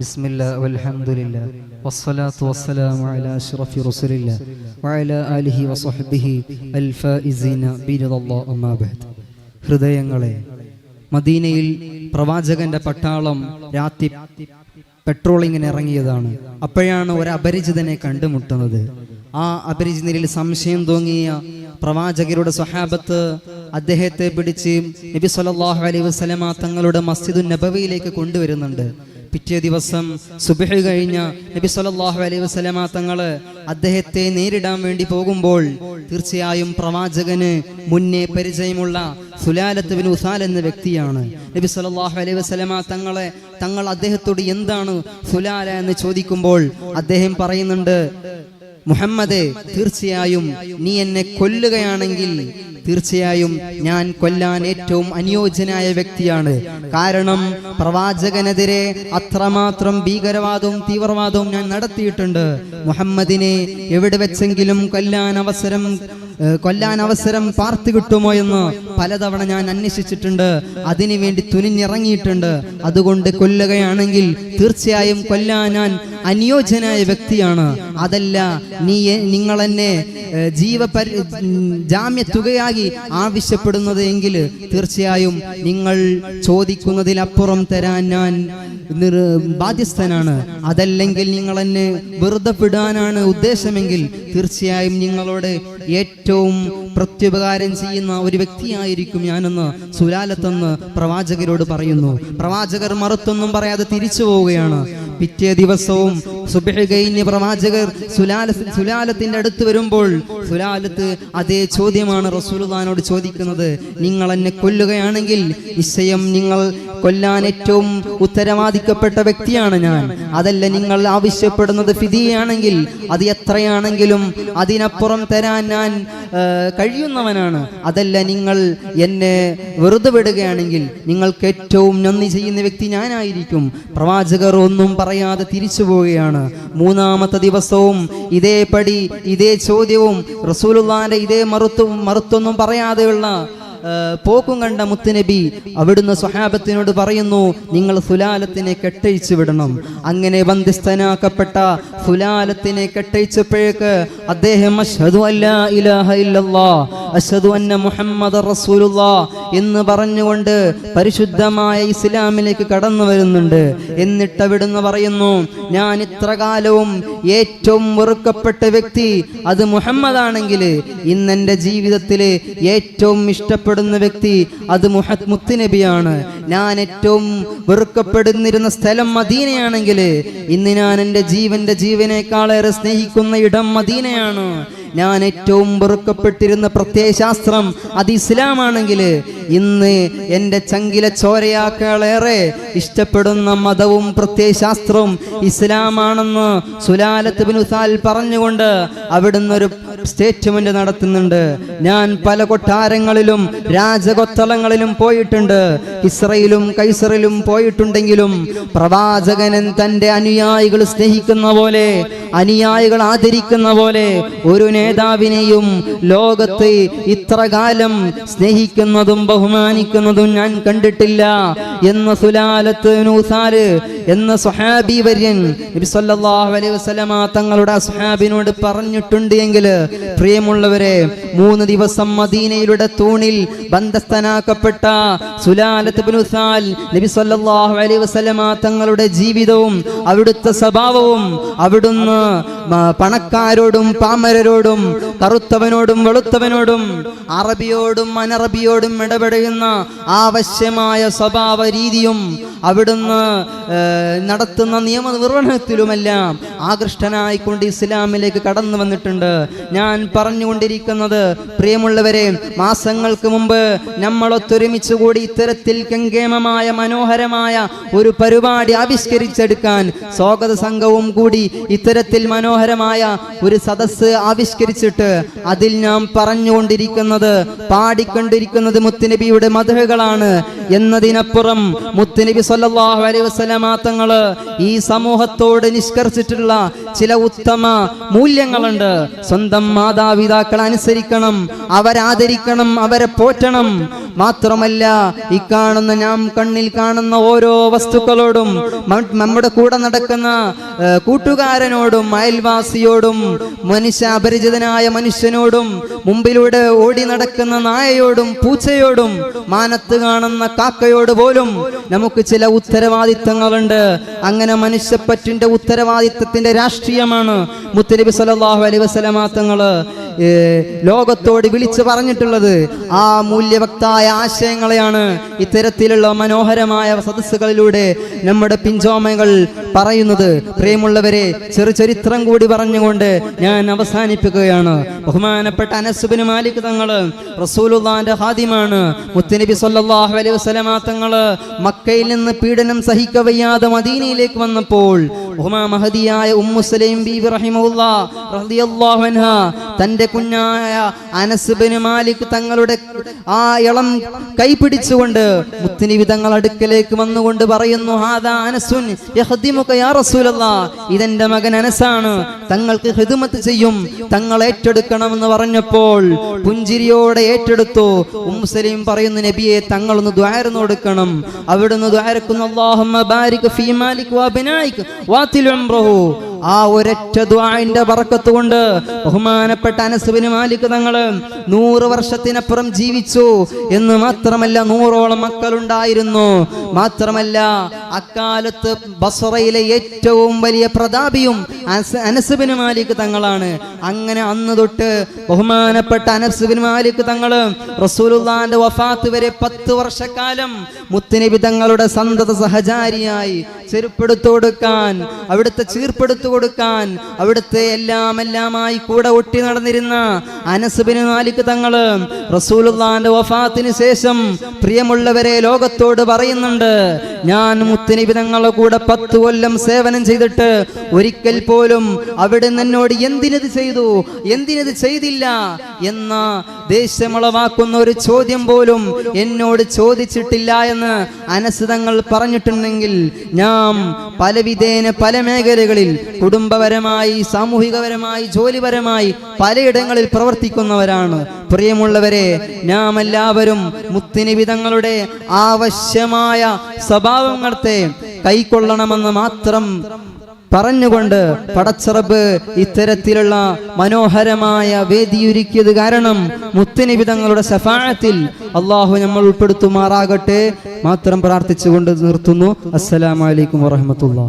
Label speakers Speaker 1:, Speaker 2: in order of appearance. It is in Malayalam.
Speaker 1: بسم الله والحمد لله والصلاة والسلام على أشرف رسول الله وعلى آله وصحبه الفائزين برضا الله أما بعد ഹൃദയങ്ങളെ മദീനയിൽ പ്രവാചകന്റെ പട്ടാളം രാത്രി പെട്രോളിങ്ങിന് ഇറങ്ങിയതാണ് അപ്പോഴാണ് ഒരു അപരിചിതനെ കണ്ടുമുട്ടുന്നത് ആ അപരിചിതനിൽ സംശയം തോന്നിയ പ്രവാചകരുടെ സ്വഹാബത്ത് അദ്ദേഹത്തെ പിടിച്ച് നബി സല്ലല്ലാഹു അലൈഹി വസല്ലമ തങ്ങളുടെ മസ്ജിദുൻ നബവിയിലേക്ക് കൊണ്ടുവരുന്നുണ്ട് പിറ്റേ ദിവസം സുബഹ് കഴിഞ്ഞ നബി സല്ലല്ലാഹു അലൈഹി വസല്ലമ തങ്ങൾ അദ്ദേഹത്തെ നേരിടാൻ വേണ്ടി പോകുമ്പോൾ തീർച്ചയായും പ്രവാചകന് മുന്നേ പരിചയമുള്ള സുലാലത്ത് ബിൻ ഉസാൽ എന്ന വ്യക്തിയാണ്. നബി സല്ലല്ലാഹു അലൈഹി വസല്ലമ തങ്ങളെ തങ്ങൾ അദ്ദേഹത്തോട് എന്താണ് സുലാല എന്ന് ചോദിക്കുമ്പോൾ അദ്ദേഹം പറയുന്നുണ്ട് മുഹമ്മദ് തീർച്ചയായും നീ എന്നെ കൊല്ലുകയാണെങ്കിൽ തീർച്ചയായും ഞാൻ കൊല്ലാൻ ഏറ്റവും അനുയോജ്യനായ വ്യക്തിയാണ്. കാരണം പ്രവാചകനെതിരെ അത്രമാത്രം ഭീകരവാദവും തീവ്രവാദവും ഞാൻ നടത്തിയിട്ടുണ്ട്. മുഹമ്മദിനെ എവിടെ വെച്ചെങ്കിലും കൊല്ലാൻ അവസരം കൊല്ലാൻ അവസരം പാർത്തു കിട്ടുമോ എന്ന് പലതവണ ഞാൻ അന്വേഷിച്ചിട്ടുണ്ട്. അതിനുവേണ്ടി തുനിഞ്ഞിറങ്ങിയിട്ടുണ്ട്. അതുകൊണ്ട് കൊല്ലുകയാണെങ്കിൽ തീർച്ചയായും കൊല്ലാൻ ഞാൻ അനുയോജ്യനായ വ്യക്തിയാണ്. അതല്ല നീ നിങ്ങൾ എന്നെ ജീവപരി ഉം, ജാമ്യ തുകയായി ആവശ്യപ്പെടുന്നത് എങ്കിൽ തീർച്ചയായും നിങ്ങൾ ചോദിക്കുന്നതിലപ്പുറം തരാൻ ഞാൻ ബാധ്യസ്ഥനാണ്. അതല്ലെങ്കിൽ നിങ്ങൾ എന്നെ വെറുതെ വിടാനാണ് ഉദ്ദേശമെങ്കിൽ തീർച്ചയായും നിങ്ങളോട് ഏറ്റവും പ്രത്യുപകാരം ചെയ്യുന്ന ഒരു വ്യക്തിയായിരിക്കും ഞാനെന്ന് സുലാലത്തെന്ന് പ്രവാചകരോട് പറയുന്നു. പ്രവാചകർ മറുത്തൊന്നും പറയാതെ തിരിച്ചു പോവുകയാണ്. പിറ്റേ ദിവസവും സുബഹ് കഴിഞ്ഞ് പ്രവാചകർ സുലാല സുലാലത്തിന്റെ അടുത്ത് വരുമ്പോൾ സുലാലത്ത് അതേ ചോദ്യമാണ് റസൂലുള്ളാനോട് ചോദിക്കുന്നത്. നിങ്ങൾ എന്നെ കൊല്ലുകയാണെങ്കിൽ നിശ്ചയം നിങ്ങൾ കൊല്ലാൻ ഏറ്റവും ഉത്തരവാദിക്കപ്പെട്ട വ്യക്തിയാണ് ഞാൻ. അതല്ല നിങ്ങൾ ആവശ്യപ്പെടുന്നത് ഫിദിയാണെങ്കിൽ അത് എത്രയാണെങ്കിലും അതിനപ്പുറം തരാൻ ഞാൻ കഴിയുന്നവനാണ്. അതല്ല നിങ്ങൾ എന്നെ വെറുതെ വിടുകയാണെങ്കിൽ നിങ്ങൾക്ക് ഏറ്റവും നന്ദി ചെയ്യുന്ന വ്യക്തി ഞാനായിരിക്കും. പ്രവാചകർ ഒന്നും പറയാതെ തിരിച്ചു പോവുകയാണ്. മൂന്നാമത്തെ ദിവസവും ഇതേ പടി ഇതേ ചോദ്യവും റസൂലുള്ളാന്റെ ഇതേ മറുത്തും മറുത്തൊന്നും പറയാതെയുള്ള പോക്കും കണ്ട മുത്തുനബി അവിടുന്ന് സ്വഹാബത്തിനോട് പറയുന്നു നിങ്ങൾ സുലാലത്തിനെ കെട്ടഴിച്ചു വിടണം. അങ്ങനെ ബന്ധിസ്ഥനാക്കപ്പെട്ട സുലാലത്തിനെ കെട്ടഴിച്ചപ്പോഴേക്ക് അദ്ദേഹം ഇലാഹ അഷ്ഹദു അന്ന മുഹമ്മദ് റസൂലുള്ള എന്ന് പറഞ്ഞുകൊണ്ട് പരിശുദ്ധമായ ഇസ്ലാമിലേക്ക് കടന്നു വരുന്നുണ്ട്. എന്നിട്ട് അവിടുന്ന് പറയുന്നു ഞാൻ ഇത്ര കാലവും ഏറ്റവും വെറുക്കപ്പെട്ട വ്യക്തി അത് മുഹമ്മദാണെങ്കിൽ ഇന്ന് എന്റെ ജീവിതത്തിൽ ഏറ്റവും ഇഷ്ടപ്പെടുന്ന വ്യക്തി അത് മുഹത് മുത്തുനബിയാണ് ഞാൻ ഏറ്റവും വെറുക്കപ്പെടുന്നിരുന്ന സ്ഥലം മദീനയാണെങ്കിൽ ഇന്ന് ഞാൻ എന്റെ ജീവന്റെ ജീവനേക്കാളേറെ സ്നേഹിക്കുന്ന ഇടം മദീനയാണ്. ഞാൻ ഏറ്റവും വെറുക്കപ്പെട്ടിരുന്ന പ്രത്യയശാസ്ത്രം അത് ഇസ്ലാമാണെങ്കിൽ ഇന്ന് എന്റെ ചങ്കിലെ ചോരയാക്കളേറെ ഇഷ്ടപ്പെടുന്ന മതവും പ്രത്യയശാസ്ത്രവും ഇസ്ലാമാണെന്ന് സുലാലത്ത് ബിൻ ഉസാൽ പറഞ്ഞുകൊണ്ട് അവിടുന്ന് ഒരു സ്റ്റേറ്റ്മെന്റ് നടത്തുന്നുണ്ട്. ഞാൻ പല കൊട്ടാരങ്ങളിലും രാജകൊത്തളങ്ങളിലും പോയിട്ടുണ്ട്. ഇസ്രയിലും കൈസറിലും പോയിട്ടുണ്ടെങ്കിലും പ്രവാചകനൻ തന്റെ അനുയായികൾ സ്നേഹിക്കുന്ന പോലെ അനുയായികൾ ആദരിക്കുന്ന പോലെ ഒരു നേതാവിനെയും ലോകത്ത് ഇത്ര കാലം സ്നേഹിക്കുന്നതും ബഹുമാനിക്കുന്നതും ഞാൻ കണ്ടിട്ടില്ല എന്ന സുലാലത്ത് നൂസാൽ എന്ന സുഹാബി വര്യൻ നബി സല്ലല്ലാഹു അലൈഹി വസല്ലമ തങ്ങളുടെ സുഹാബിനോട് പറഞ്ഞിട്ടുണ്ട് എങ്കിൽ പ്രിയമുള്ളവരെ മൂന്ന് ദിവസം മദീനയിലൂടെ തൂണിൽ ബന്ധസ്ഥനാക്കപ്പെട്ട സുലാലത്ത് ബിൻ ഉസാൽ നബി തങ്ങളുടെ ജീവിതവും അവിടുത്തെ സ്വഭാവവും അവിടുന്ന് പണക്കാരോടും പാമരരോടും കറുത്തവനോടും വെളുത്തവനോടും അറബിയോടും അനറബിയോടും ഇടപെടുന്ന ആവശ്യമായ സ്വഭാവ രീതിയും അവിടുന്ന് നടത്തുന്ന നിയമനിർവഹണത്തിലുമെല്ലാം ആകൃഷ്ടനായിക്കൊണ്ട് ഇസ്ലാമിലേക്ക് കടന്നു വന്നിട്ടുണ്ട്. ഞാൻ പറഞ്ഞുകൊണ്ടിരിക്കുന്നത് പ്രിയമുള്ളവരെ മാസങ്ങൾക്ക് മുമ്പ് നമ്മളൊത്തൊരുമിച്ച് കൂടി ഇത്തരത്തിൽ കെങ്കേമമായ മനോഹരമായ ഒരു പരിപാടി ആവിഷ്കരിച്ചെടുക്കാൻ സ്വാഗത സംഘവും കൂടി ഇത്തരത്തിൽ മനോഹരമായ ഒരു സദസ്സ് ആവിഷ്കരിച്ചിട്ട് അതിൽ നാം പറഞ്ഞുകൊണ്ടിരിക്കുന്നത് പാടിക്കൊണ്ടിരിക്കുന്നത് മുത്തുനബിയുടെ മധുകളാണ് എന്നതിനപ്പുറം മുത്തുനബി സല്ലാഹു അലൈഹി വസല്ലമ തങ്ങൾ ഈ സമൂഹത്തോട് നിഷ്കർഷിച്ചിട്ടുള്ള ചില ഉത്തമ മൂല്യങ്ങളുണ്ട്. സ്വന്തം മാതാപിതാക്കളെ അനുസരിക്കണം അവരാദരിക്കണം അവരെ പോറ്റണം. മാത്രമല്ല ഈ കാണുന്ന നാം കണ്ണിൽ കാണുന്ന ഓരോ വസ്തുക്കളോടും നമ്മുടെ കൂടെ നടക്കുന്ന കൂട്ടുകാരനോടും അയൽവാസിയോടും മനുഷ്യ അപരിചിതനായ മനുഷ്യനോടും മുമ്പിലൂടെ ഓടി നടക്കുന്ന നായയോടും പൂച്ചയോടും മാനത്ത് കാണുന്ന കാക്കയോട് പോലും നമുക്ക് ചില ഉത്തരവാദിത്തങ്ങളുണ്ട്. അങ്ങനെ മനുഷ്യപ്പറ്റിന്റെ ഉത്തരവാദിത്തത്തിന്റെ രാഷ്ട്രീയമാണ് മുത്തനബി സലാഹു അലൈഹി വസല്ലമ തങ്ങൾ. ഏ, ലോകത്തോട് വിളിച്ചു പറഞ്ഞിട്ടുള്ളത് ആ മൂല്യവക്തായ ആശയങ്ങളെയാണ്. ഇത്തരത്തിലുള്ള മനോഹരമായ സദസ്സുകളിലൂടെ നമ്മുടെ പിഞ്ചോമകൾ പറയുന്നത്. പ്രിയമുള്ളവരെ ചെറു ചരിത്രം കൂടി പറഞ്ഞുകൊണ്ട് ഞാൻ അവസാനിപ്പിക്കുകയാണ്. ബഹുമാനപ്പെട്ട അനസുബിന് മാലിക് തങ്ങൾ റസൂലുള്ളാന്റെ ഹാദിമാണ് മുത്തനബി സൊല്ലാഹു അലൈഹി വസല്ലമ തങ്ങൾ മക്കയിൽ നിന്ന് പീഡനം സഹിക്കവയ്യാതെ മദീനയിലേക്ക് വന്നപ്പോൾ ബഹുമാ മഹദിയായ ഉമ്മുസലൈം ബീബി റഹിമഹുല്ലാ റളിയല്ലാഹു അൻഹ തന്റെ കുഞ്ഞായ അനസ് ബിൻ മാലിക് തങ്ങളുടെ ആ ഇളം കൈ പിടിച്ചുകൊണ്ട് തങ്ങൾ അടുക്കലേക്ക് വന്നുകൊണ്ട് പറയുന്നു ഹാദാ അനസുൻ യാ റസൂലല്ലാ. ഇതെന്റെ മകൻ അനസാണ് തങ്ങൾക്ക് ഹിദ്മത്ത് ചെയ്യും തങ്ങൾ ഏറ്റെടുക്കണമെന്ന് പറഞ്ഞപ്പോൾ പുഞ്ചിരിയോടെ ഏറ്റെടുത്തു. ഉമ്മുസലീം പറയുന്നു നബിയെ തങ്ങളൊന്ന് ദ്വാരന്ന് കൊടുക്കണം അവിടുന്ന് ദ്വാരക്കുന്നു അല്ലാഹുമ്മ ബാരിക് ഫീ മാലിക് ഉംറഹു ആ ഒരൊറ്റ ദ്വാന്റെ പറക്കത്ത് കൊണ്ട് ബഹുമാനപ്പെട്ട അനസുബിന് മാലിക് തങ്ങൾ നൂറ് വർഷത്തിനപ്പുറം ജീവിച്ചു എന്ന് മാത്രമല്ല നൂറോളം മക്കളുണ്ടായിരുന്നു. മാത്രമല്ല അക്കാലത്ത് ബസറയിലെ ഏറ്റവും വലിയ പ്രതാപിയും അനസ്- അനസുബിന് മാലിക് തങ്ങളാണ്. അങ്ങനെ അന്ന് തൊട്ട് ബഹുമാനപ്പെട്ട അനസുബിൻ മാലിക് തങ്ങൾ റസൂലുള്ളാന്റെ വഫാത്ത് വരെ പത്ത് വർഷക്കാലം മുത്തുനബി തങ്ങളുടെ സന്തത സഹചാരിയായി ചെരുപ്പെടുത്തു കൊടുക്കാൻ അവിടുത്തെ ചീർപ്പെടുത്തു കൊടുക്കാൻ അവിടുത്തെ എല്ലാം എല്ലാമായി കൂടെ ഒട്ടി നടന്നിരുന്ന അനസുബിന് മാലിക് തങ്ങൾ റസൂലുള്ളാന്റെ വഫാത്തിന് ശേഷം പ്രിയമുള്ളവരെ ലോകത്തോട് പറയുന്നുണ്ട് ഞാൻ മുത്തുനബി വിധങ്ങളുടെ കൂടെ പത്ത് കൊല്ലം സേവനം ചെയ്തിട്ട് ഒരിക്കൽ പോലും അവിടെ നിന്നോട് എന്തിനത് ചെയ്തു? എന്തിനത് ചെയ്തില്ല? എന്ന ദേഷ്യമുളവാക്കുന്ന ഒരു ചോദ്യം പോലും എന്നോട് ചോദിച്ചിട്ടില്ല എന്ന് അനസ് തങ്ങൾ പറഞ്ഞിട്ടുണ്ടെങ്കിൽ ഞാൻ പലവിധേന പല മേഖലകളിൽ കുടുംബപരമായി സാമൂഹികപരമായി ജോലിപരമായി പലയിടങ്ങളിൽ പ്രവർത്തിക്കുന്നവരാണ്. പ്രിയമുള്ളവരെ നാം എല്ലാവരും മുത്തിനിവിധങ്ങളുടെ ആവശ്യമായ സ്വഭാവങ്ങളത്തെ കൈക്കൊള്ളണമെന്ന് മാത്രം പറഞ്ഞുകൊണ്ട് പടച്ചറബ് ഇത്തരത്തിലുള്ള മനോഹരമായ വേദിയൊരുക്കിയത് കാരണം മുത്തിനിവിധങ്ങളുടെ സഫാഴത്തിൽ അള്ളാഹു നമ്മൾ ഉൾപ്പെടുത്തുമാറാകട്ടെ. മാത്രം പ്രാർത്ഥിച്ചുകൊണ്ട് നിർത്തുന്നു. അസ്സലാമലൈക്കും വറഹമത്തുള്ള